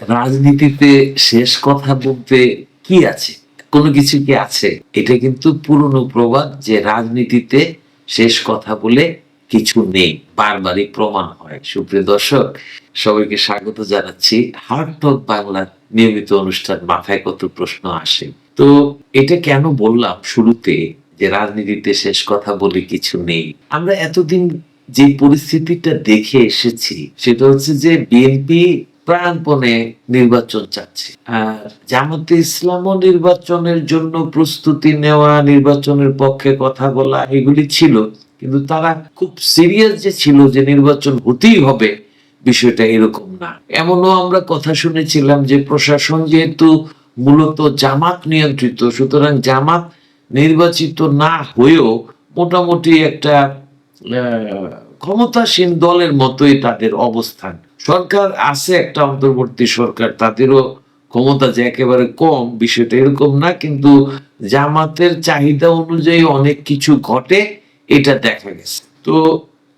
রাজনীতিতে শেষ কথা বলতে কি আছে? কোনো কিছু কি আছে? এটা কিন্তু পুরনো প্রবাদ যে রাজনীতিতে শেষ কথা বলে কিছু নেই। বারবারই প্রমাণ হয়। সুপ্রিয় দর্শক, সবাইকে স্বাগত জানাচ্ছি হার্ট টক বাংলার নিয়মিত অনুষ্ঠান মাথায় কত প্রশ্ন আসে। তো এটা কেন বললাম শুরুতে যে রাজনীতিতে শেষ কথা বলে কিছু নেই? আমরা এতদিন যে পরিস্থিতিটা দেখে এসেছি, সেটা হচ্ছে যে বিএনপি প্রাণপণে নির্বাচন চাচ্ছে। আর জামাতে ইসলামও নির্বাচনের জন্য প্রস্তুতি নেওয়া, নির্বাচনের পক্ষে কথা বলা, এগুলি ছিল। কিন্তু তারা খুব সিরিয়াস যে ছিল যে নির্বাচন হতেই হবে, বিষয়টা এরকম না। এমনও আমরা কথা শুনেছিলাম যে প্রশাসন যেহেতু মূলত জামাত নিয়ন্ত্রিত, সুতরাং জামাত নির্বাচিত না হয়েও মোটামুটি একটা ক্ষমতাসীন দলের মতোই তাদের অবস্থান। সরকার আছে, একটা অন্তর্বর্তী সরকার, তাদেরও ক্ষমতা যে একেবারে কম, বিষয়টা এরকম না, কিন্তু জামাতের চাহিদা অনুযায়ী অনেক কিছু ঘটে, এটা দেখা গেছে। তো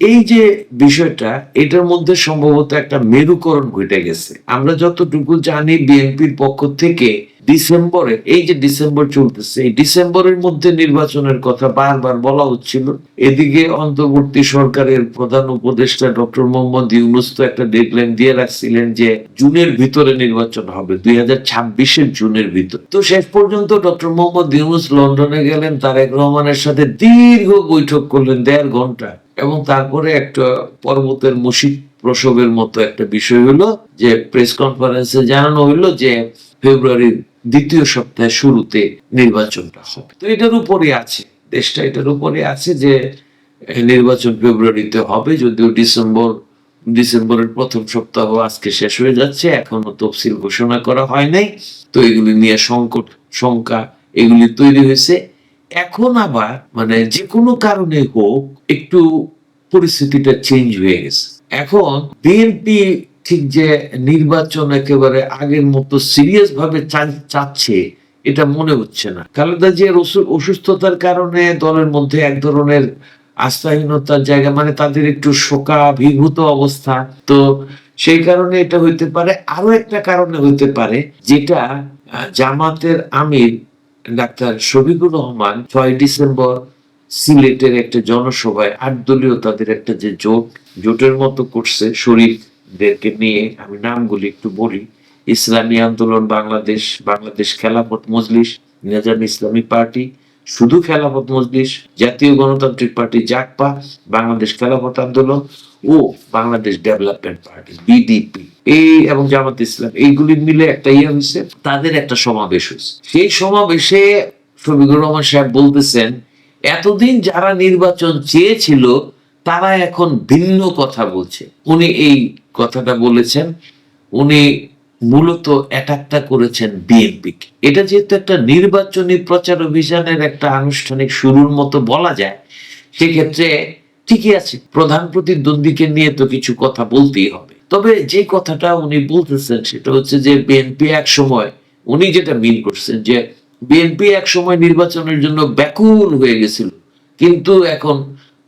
এই যে বিষয়টা, এটার মধ্যে সম্ভবত একটা মেরুকরণ ঘটে গেছে। আমরা যতটুকু জানি, বিএনপির পক্ষ থেকে ডিসেম্বরে, এই যে ডিসেম্বর চলতেছে, এই ডিসেম্বরের মধ্যে নির্বাচনের কথা বারবার বলা হচ্ছিল। এদিকে অন্তর্বর্তী সরকারের প্রধান উপদেষ্টা ডক্টর মোহাম্মদ ইউনুস তো একটা ডেডলাইন দিয়ে রাখছিলেন যে জুনের ভিতরে নির্বাচন হবে, দুই হাজার ছাব্বিশের জুনের ভিতর। তো শেষ পর্যন্ত ডক্টর মোহাম্মদ ইউনুস লন্ডনে গেলেন, তারেক রহমানের সাথে দীর্ঘ বৈঠক করলেন, দেড় ঘণ্টা। এবং তারপরে একটা পর্বতের মুশিক প্রসবের মতো একটা বিষয় হলো যে প্রেস কনফারেন্সে জানানো হইল যে ফেব্রুয়ারির দ্বিতীয় সপ্তাহে শুরুতে নির্বাচনটা হবে। তো এটার উপরে আছে, দেশটা এটার উপরে আছে যে নির্বাচন ফেব্রুয়ারিতে হবে যদিও ডিসেম্বর, ডিসেম্বরের প্রথম সপ্তাহ আজকে শেষ হয়ে যাচ্ছে, এখনও তফসিল ঘোষণা করা হয় নাই। তো এগুলি নিয়ে সংকট, শঙ্কা এগুলি তৈরি হয়েছে। এখন আবার মানে যে কোনো কারণে হোক, একটু পরিস্থিতিটা চেঞ্জ হয়ে গেছে। এখন বিএনপি ঠিক যে নির্বাচন একেবারে আগের মতো সিরিয়াস ভাবে চাচ্ছে, এটা মনে হচ্ছে না। খালেদা জিয়ার অসুস্থতার কারণে দলের মধ্যে এক ধরনের আস্থাহীনতার জায়গা মানে তাদের একটু শোকাভিভূত অবস্থা। তো সেই কারণে এটা হইতে পারে, আরও একটা কারণে হইতে পারে, যেটা জামাতের আমির ডাক্তার শফিকুর রহমান ছয় ডিসেম্বর সিলেটের একটা জনসভায় আট দলীয় তাদের একটা যে জোট, জোটের মতো করছে শরীরদেরকে নিয়ে, আমি নামগুলি একটু বলি। ইসলামী আন্দোলন, বাংলাদেশ বাংলাদেশ খেলাফত মজলিস, নিজাম ইসলামী পার্টি, শুধু খেলাফত মজলিস, জাতীয় গণতান্ত্রিক পার্টি জাকপা বাংলাদেশ খেলাফত আন্দোলন ও বাংলাদেশ ডেভেলপমেন্ট পার্টি, বিডিপি। এই এবং জামাত ইসলাম, এইগুলি মিলে একটা ইয়ে হয়েছে তাদের একটা সমাবেশ হয়েছে সেই সমাবেশে শফিকুর রহমান সাহেব বলতেছেন এতদিন যারা নির্বাচন চেয়েছিল, তারা এখন ভিন্ন কথা বলছে। উনি এই কথাটা বলেছেন, উনি মূলত অ্যাটাকটা করেছেন বিএনপি এটা যেহেতু একটা নির্বাচনী প্রচার অভিযানের একটা আনুষ্ঠানিক শুরুর মতো বলা যায়, সেক্ষেত্রে ঠিকই আছে, প্রধান প্রতিদ্বন্দ্বীকে নিয়ে তো কিছু কথা বলতেই হবে। তবে যে কথাটা উনি বলতেছেন, সেটা হচ্ছে যে বিএনপি এক সময় উনি যেটা মিন করছেন যে বিএনপি এক সময় নির্বাচনের জন্য ব্যাকুল হয়ে গেছিল। কিন্তু এখন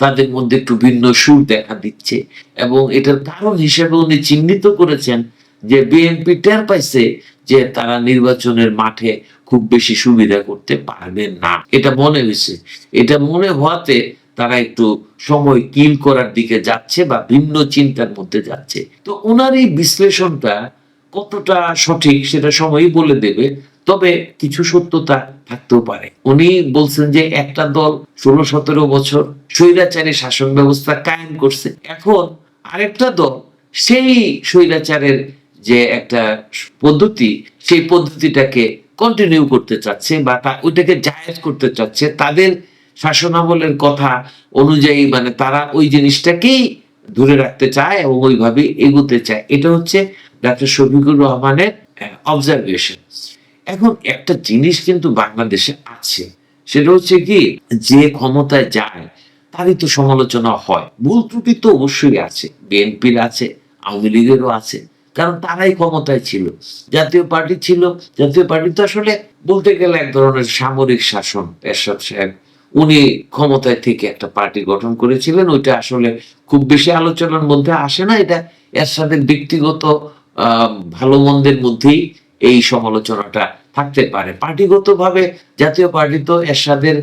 তাদের মধ্যে একটু ভিন্ন সুর দেখা দিচ্ছে এবং এটার কারণ হিসেবে উনি চিহ্নিত করেছেন যে বিএনপি টের পাইছে যে তারা নির্বাচনের মাঠে খুব বেশি সুবিধা করতে পারবে না। এটা মনে হয়েছে। এটা মনে হওয়াতে তারা একটু সময় কিল করার দিকে যাচ্ছে বা ভিন্ন চিন্তার মধ্যে যাচ্ছে। তো ওনার এই বিশ্লেষণটা কতটা সঠিক সেটা সময়ই বলে দেবে। তবে কিছু সত্যতা থাকতেও পারে। উনি বলছেন যে একটা দল ষোলো, সতেরো বছর স্বৈরাচারী শাসন ব্যবস্থা কায়েম করছে। এখন আরেকটা দল সেই স্বৈরাচারের যে একটা পদ্ধতি, সেই পদ্ধতিটাকে কন্টিনিউ করতে চাচ্ছে বা তা- ওইটাকে জায়েজ করতে চাচ্ছে, তাদের শাসনামলের কথা অনুযায়ী মানে তারা ওই জিনিসটাকেই ধরে রাখতে চায় এবং ওইভাবে এগোতে চায়। এটা হচ্ছে ডাক্তার শফিকুর রহমানের অবজারভেশন এখন একটা জিনিস কিন্তু বাংলাদেশে আছে। সেটা হচ্ছে কি, যে ক্ষমতায় যায়, তারই তো সমালোচনা হয়। ভুল ত্রুটি তো অবশ্যই আছে। বিএনপির আছে, আওয়ামী লীগেরও আছে, কারণ তারাই ক্ষমতায় ছিল। জাতীয় পার্টি ছিল, জাতীয় পার্টি তো আসলে বলতে গেলে এক ধরনের সামরিক শাসন, এরশাদ সাহেব, উনি ক্ষমতায় থেকে একটা পার্টি গঠন করেছিলেন, ওইটা আসলে খুব বেশি আলোচনার মধ্যে আসে না। এটা এরশাদের ব্যক্তিগত ভালো মন্দের মধ্যেই এই সমালোচনাটা থাকতে পারে। পার্টিগতভাবে জাতীয় পার্টি তো এরশাদের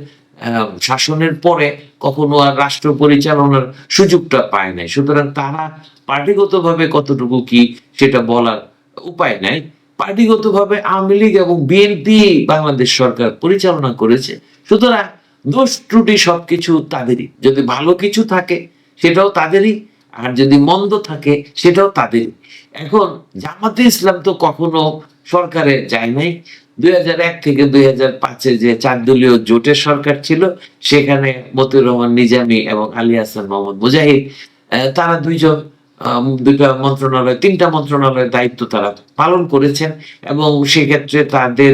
শাসনের পরে কখনো আর রাষ্ট্র পরিচালনার সুযোগটা পায় নাই। সুতরাং তারা পার্টিগতভাবে কতটুকু কি সেটা বলার উপায় নাই। পার্টিগতভাবে আওয়ামী লীগ এবং বিএনপি বাংলাদেশ সরকার পরিচালনা করেছে। সুতরাং দোষ ত্রুটি সবকিছু তাদেরই। যদি ভালো কিছু থাকে সেটাও তাদেরই, আর যদি মন্দ থাকে সেটাও তাদেরই। এখন জামাতে ইসলাম তো কখনো সরকারে যায় নাই। দুই হাজার এক থেকে দুই যে চার দলীয় জোটের সরকার ছিল, সেখানে মতিউর রহমান, নিজামী এবং আলী হাসান মোহাম্মদ মুজাহিদ তারা দুইজন দুইটা মন্ত্রণালয়, তিনটা মন্ত্রণালয়ের দায়িত্ব তারা পালন করেছেন এবং সেক্ষেত্রে তাদের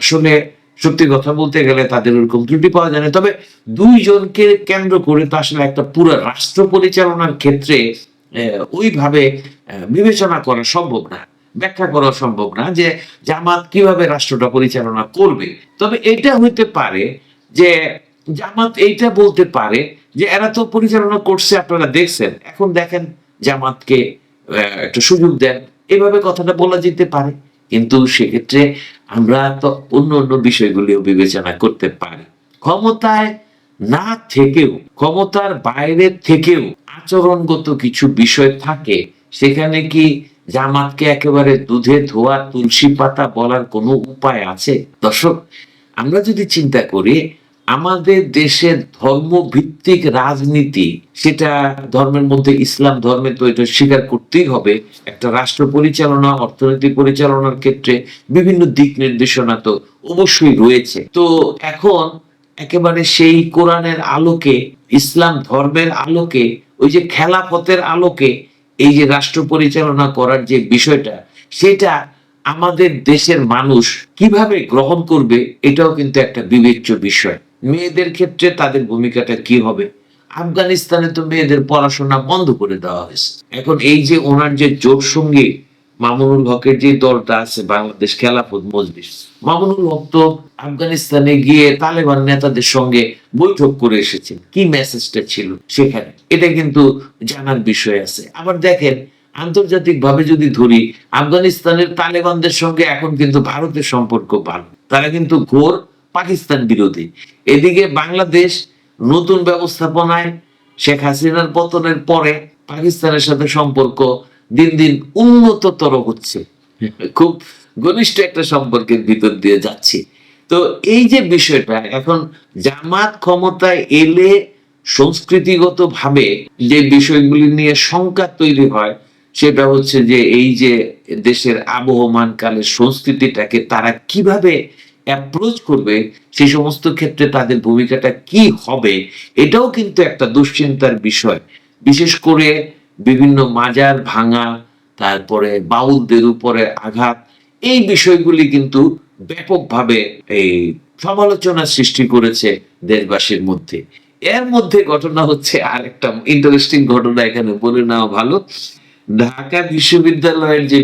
আসলে সত্যি কথা বলতে গেলে তাদের ওরকম ত্রুটি পাওয়া যায় না তবে দুইজনকে কেন্দ্র করে তো আসলে একটা পুরো রাষ্ট্র পরিচালনার ক্ষেত্রে ওইভাবে বিবেচনা করা সম্ভব না। ব্যাখ্যা করা সম্ভব না যে জামাত কীভাবে রাষ্ট্রটা পরিচালনা করবে। তবে এটা হইতে পারে যে জামাত এইটা বলতে পারে যে এরা তো পরিচালনা করছে, আপনারা দেখছেন। এখন দেখেন জামাতকে একটা সুযোগ দেন। এভাবে কথাটা বলা যেতে পারে। কিন্তু সেক্ষেত্রে আমরা তো অন্য অন্য বিষয়গুলিও বিবেচনা করতে পারি। ক্ষমতায় না থেকেও, ক্ষমতার বাইরে থেকেও আচরণগত কিছু বিষয় থাকে, সেখানে কি জামাতকে একেবারে দুধে ধোয়া, তুলসী পাতা বলার কোনো উপায় আছে? দর্শক, আমরা যদি চিন্তা করি, আমাদের দেশের ধর্মভিত্তিক রাজনীতি, সেটা ধর্মের মধ্যে ইসলাম ধর্মে তো এটা স্বীকার করতেই হবে। একটা রাষ্ট্র পরিচালনা অর্থনীতি পরিচালনার ক্ষেত্রে বিভিন্ন দিক নির্দেশনা তো অবশ্যই রয়েছে। তো এখন একেবারে সেই কোরআনের আলোকে, ইসলাম ধর্মের আলোকে, ওই যে খেলাফতের আলোকে এই যে রাষ্ট্র পরিচালনা করার যে বিষয়টা, সেটা আমাদের দেশের মানুষ কীভাবে গ্রহণ করবে, এটাও কিন্তু একটা বিবেচ্য বিষয়। মেয়েদের ক্ষেত্রে তাদের ভূমিকাটা কি হবে? আফগানিস্তানে তো মেয়েদের পড়াশোনা বন্ধ করে দেওয়া হয়েছে। এখন এই যে ওনার যে জোট সঙ্গী মামুনুল হকের যে দলটা আছে, বাংলাদেশ খেলাফত মজলিস, মামুনুল হক তো আফগানিস্তানে গিয়ে তালেবান নেতাদের সঙ্গে বৈঠক করে এসেছেন। কি মেসেজটা ছিল সেখানে? এটা কিন্তু জানার বিষয় আছে। আবার দেখেন আন্তর্জাতিক ভাবে যদি ধরি, আফগানিস্তানের তালেবানদের সঙ্গে এখন কিন্তু ভারতের সম্পর্ক ভালো। তারা কিন্তু ঘোর পাকিস্তান বিরোধী। এদিকে বাংলাদেশ নতুন ব্যবস্থাপনায় শেখ হাসিনার পতনের পরে পাকিস্তানের সাথে সম্পর্ক দিন দিন উন্নততর হচ্ছে। খুব ঘনিষ্ঠ একটা সম্পর্কের ভিতর দিয়ে যাচ্ছে। তো এই যে বিষয়টা, এখন জামাত ক্ষমতায় এলে সংস্কৃতিগত ভাবে যে বিষয়গুলি নিয়ে শঙ্কা তৈরি হয়, সেটা হচ্ছে যে এই যে দেশের আবহমান কালের সংস্কৃতিটাকে তারা কীভাবে অ্যাপ্রোচ করবে, সেই সমস্ত ক্ষেত্রে তাদের ভূমিকাটা কি হবে, এটাও কিন্তু একটা দুশ্চিন্তার বিষয়। বিশেষ করে বিভিন্ন মাজার ভাঙা, তারপরে বাউলদের উপরে আঘাত, এই বিষয়গুলি কিন্তু ব্যাপকভাবে এই সমালোচনার সৃষ্টি করেছে দেশবাসীর মধ্যে। এর মধ্যে ঘটনা হচ্ছে আর একটা ইন্টারেস্টিং ঘটনা, এখানে বলে নেওয়া ভালো। ঢাকা বিশ্ববিদ্যালয়ের যে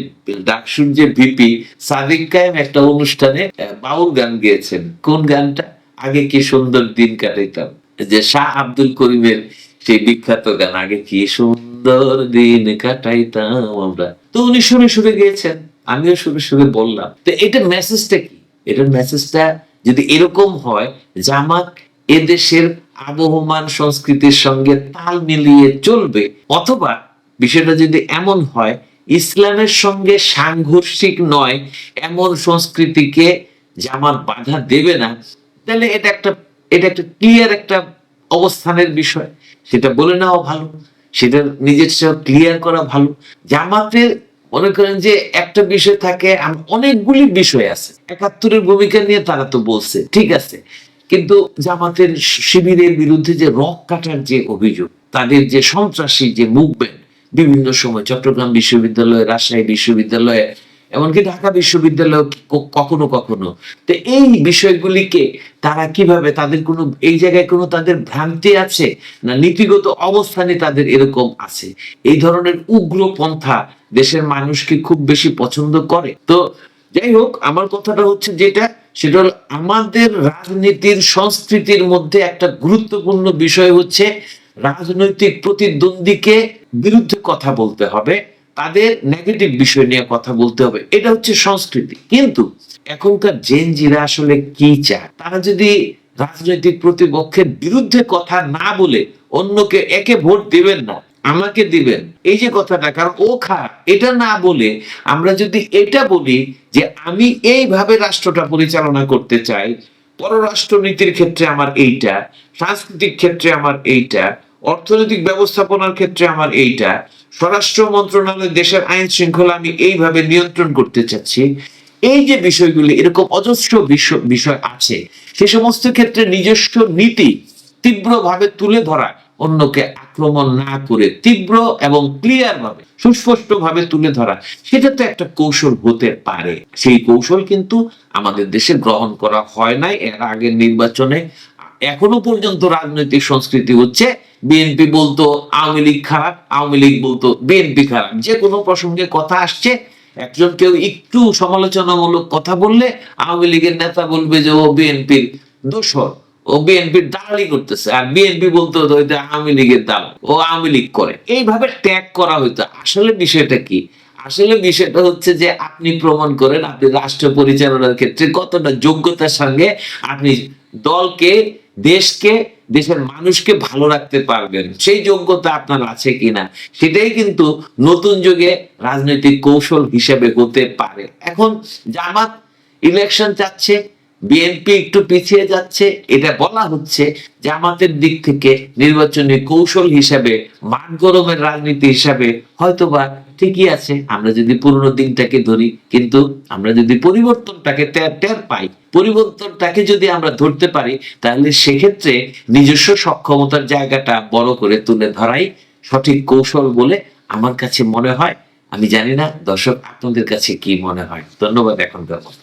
ডাকসুর যে ভিপি সাদিক কায়েম একটা অনুষ্ঠানে বাউল গান গেয়েছেন। কোন গানটা? আগে কি সুন্দর দিন কাটাইতাম? যে শাহ আব্দুল করিমের সেই বিখ্যাত গান। আগে কি সুন্দর দিন কাটাইতাম আমরা। তো উনি সুরে সুরে গিয়েছেন, আমিও সুরে সুরে বললাম। তো এটা মেসেজটা কি? এটার মেসেজটা যদি এরকম হয় জামাত এদেশের আবহমান সংস্কৃতির সঙ্গে তাল মিলিয়ে চলবে, অথবা বিষয়টা যদি এমন হয়, ইসলামের সঙ্গে সাংঘর্ষিক নয়, এমন সংস্কৃতিকে জামাত বাধা দেবে না, তাহলে এটা একটা এটা একটা ক্লিয়ার একটা অবস্থানের বিষয়। সেটা বলে নেওয়া ভালো, সেটা নিজের ক্লিয়ার করা ভালো। জামাতের মনে করেন যে একটা বিষয় থাকে অনেকগুলি বিষয় আছে। একাত্তরের ভূমিকা নিয়ে তারা তো বলছে, ঠিক আছে। কিন্তু জামাতের শিবিরের বিরুদ্ধে যে রক কাটার যে অভিযোগ, তাদের যে সন্ত্রাসী যে মুভমেন্ট বিভিন্ন সময় চট্টগ্রাম বিশ্ববিদ্যালয়, রাজশাহী বিশ্ববিদ্যালয়ে এমনকি ঢাকা বিশ্ববিদ্যালয় কখনো কখনো। তো এই বিষয়গুলিকে তারা কীভাবে তাদের কোনো, এই জায়গায় কোনো তাদের ভ্রান্তি আছে না নীতিগত অবস্থানে তাদের এরকম আছে? এই ধরনের উগ্র পন্থা দেশের মানুষ কি খুব বেশি পছন্দ করে। তো যাই হোক, আমার কথাটা হচ্ছে যেটা, সেটা হল আমাদের রাজনীতির সংস্কৃতির মধ্যে একটা গুরুত্বপূর্ণ বিষয় হচ্ছে রাজনৈতিক প্রতিদ্বন্দ্বীকে বিরুদ্ধে কথা বলতে হবে। তাদের নেগেটিভ বিষয় নিয়ে কথা বলতে হবে। এটা হচ্ছে সংস্কৃতি। কিন্তু এখনকার জেনজিরা আসলে কি চায়? তারা যদি রাজনৈতিক প্রতিপক্ষের বিরুদ্ধে কথা না বলে অন্যকে একে ভোট দিবেন না, আমাকে দিবেন, এই যে কথাটা, কারণ ও খা এটা না বলে আমরা যদি এটা বলি যে আমি এইভাবে রাষ্ট্রটা পরিচালনা করতে চাই পররাষ্ট্র নীতির ক্ষেত্রে আমার এইটা, সাংস্কৃতিক ক্ষেত্রে আমার এইটা অর্থনৈতিক ব্যবস্থাপনার ক্ষেত্রে আমার এইটা। স্বরাষ্ট্র মন্ত্রণালয় দেশের আইন শৃঙ্খলা আমি এইভাবে নিয়ন্ত্রণ করতে চাচ্ছি। এই যে বিষয়গুলি, এরকম অজস্র বিষয় আছে, সে সমস্ত ক্ষেত্রে নিজস্ব নীতি তীব্রভাবে তুলে ধরা, অন্যকে আক্রমণ না করে তীব্র এবং ক্লিয়ার ভাবে সুস্পষ্ট ভাবে তুলে ধরা, সেটা তো একটা কৌশল হতে পারে। সেই কৌশল কিন্তু আমাদের দেশে গ্রহণ করা হয় নাই, এর আগের নির্বাচনে। এখনও পর্যন্ত রাজনৈতিক সংস্কৃতি হচ্ছে বিএনপি বলতো, আওয়ামী লীগ খারাপ, আওয়ামী লীগ বলতো, বিএনপি খারাপ। যে কোনো প্রসঙ্গে কথা আসছে, একজন কেউ একটু সমালোচনামূলক কথা বললে আওয়ামী লীগের নেতা বলবে যে, ও বিএনপির দোষর, ও বিএনপির দালালি করতেছে। আর বিএনপি বলতে এটা আওয়ামী লীগের দাল ও আওয়ামী লীগ করে। এইভাবে ট্যাগ করা হইতো। আসলে বিষয়টা কি? আসলে বিষয়টা হচ্ছে যে, আপনি প্রমাণ করেন, আপনি রাষ্ট্র পরিচালনার ক্ষেত্রে কতটা যোগ্যতার সঙ্গে আপনি দলকে, দেশকে দেশের মানুষকে ভালো রাখতে পারবেন। সেই যোগ্যতা আপনার আছে কিনা, সেটাই কিন্তু নতুন যুগে রাজনৈতিক কৌশল হিসেবে হতে পারে। এখন জামাত ইলেকশন চাচ্ছে বিএনপি একটু পিছিয়ে যাচ্ছে। এটা বলা হচ্ছে যে আমাদের দিক থেকে নির্বাচনী কৌশল হিসাবে, মান গরমের রাজনীতি হিসাবে হয়তোবা ঠিকই আছে। আমরা যদি পুরনো দিনটাকে ধরি, কিন্তু আমরা যদি পরিবর্তনটাকে টের পাই, পরিবর্তনটাকে যদি আমরা ধরতে পারি, তাহলে সেক্ষেত্রে নিজস্ব সক্ষমতার জায়গাটা বড় করে তুলে ধরাই সঠিক কৌশল বলে আমার কাছে মনে হয়। আমি জানি না, দর্শক, আপনাদের কাছে কি মনে হয়? ধন্যবাদ এখন